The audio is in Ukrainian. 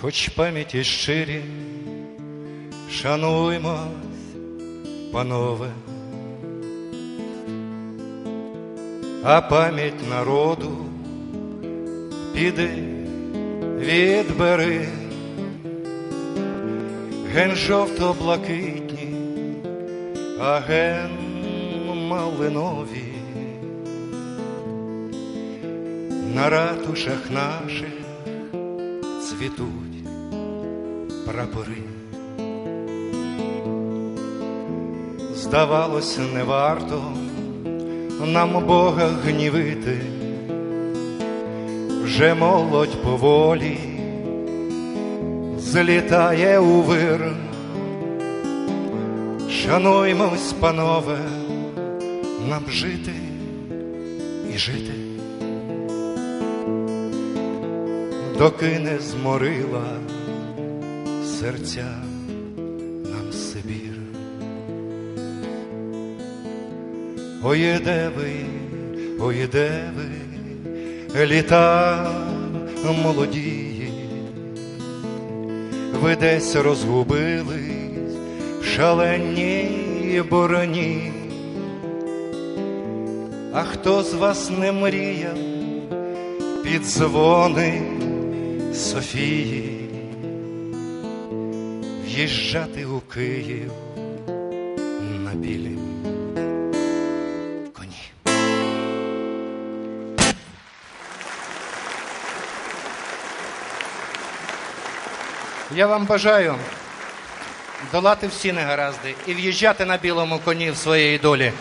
хоч пам'яті щирі, шануймось, панове, а пам'ять народу піди відбери, ген жовто-блакитні, а ген малинові. На ратушах наших цвітуть прапори. Здавалося, не варто нам Бога гнівити, вже молодь поволі злітає у вир. Шануймось, панове, нам жити і жити. доки не зморила серця нам Сибір. Ой, де ви, ой, де ви, літа молодії, ви десь розгубились в шаленій бороні. А хто з вас не мріяв під дзвони Софії в'їжджати у Київ на білім коні. Я вам бажаю долати всі негаразди і в'їжджати на білому коні в своєї долі.